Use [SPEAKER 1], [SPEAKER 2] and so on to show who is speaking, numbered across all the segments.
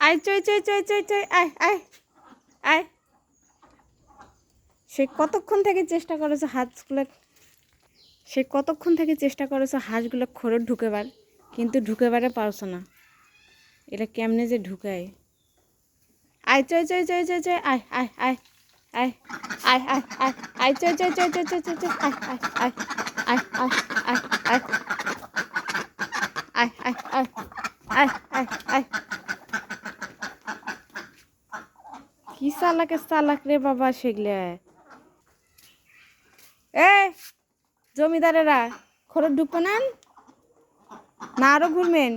[SPEAKER 1] আয় চই চই চই চই চই আয় আয় আয় সে কতক্ষণ থেকে চেষ্টা করেছ হাঁসগুলো সে কতক্ষণ থেকে চেষ্টা করেছ হাঁসগুলো খোরে ঢুকেবার কিন্তু ঢুকেবারে পারছ না এটা কেমনে যে ঢুকায় আয় চই চই চই চই চই আয় আয় আয় আয় আয় আয় আয় আয় চই চই চই চই চই আয় আয় আয় আয় আয় আয় আয় আয় আয় আয় আয় আয় কি চালাকে চালাক রে বাবা সেগুলো এ জমিদারেরা খোরে ঢুকবে না না আরও ঘুরবেন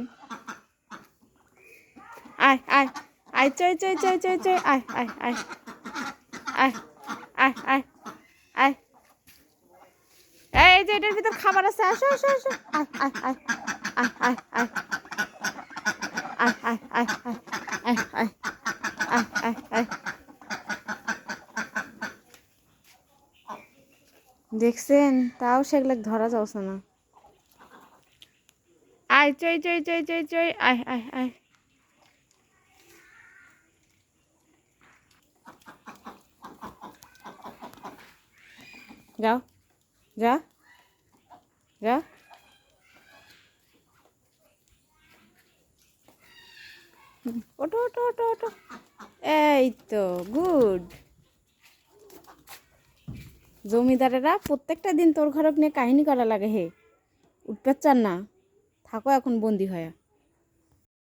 [SPEAKER 1] আয় আয় আয় চই চই চই চই চই আয় আয় আয় আয় আয় আয় আয় এই যে এটার ভিতর খাবার আছে আসো আসো আসো আয় আয় আয় আয় আয় আয় আয় আয় আয় আয় আয় আয় আয় আয় দেখছেন? তাও সেগুলো ধরা যাচ্ছে না। আয়, চই চই চই চই চই, আয় আয় আয়। যাও যা যা। ওঠো ওঠো ওঠো ওঠো। এই তো, গুড। জমিদারেরা প্রত্যেকটা দিন তোর ঘরক নিয়ে কাহিনী করা লাগে হে। উঠতে চান না, থাকো এখন বন্দি হয়ে।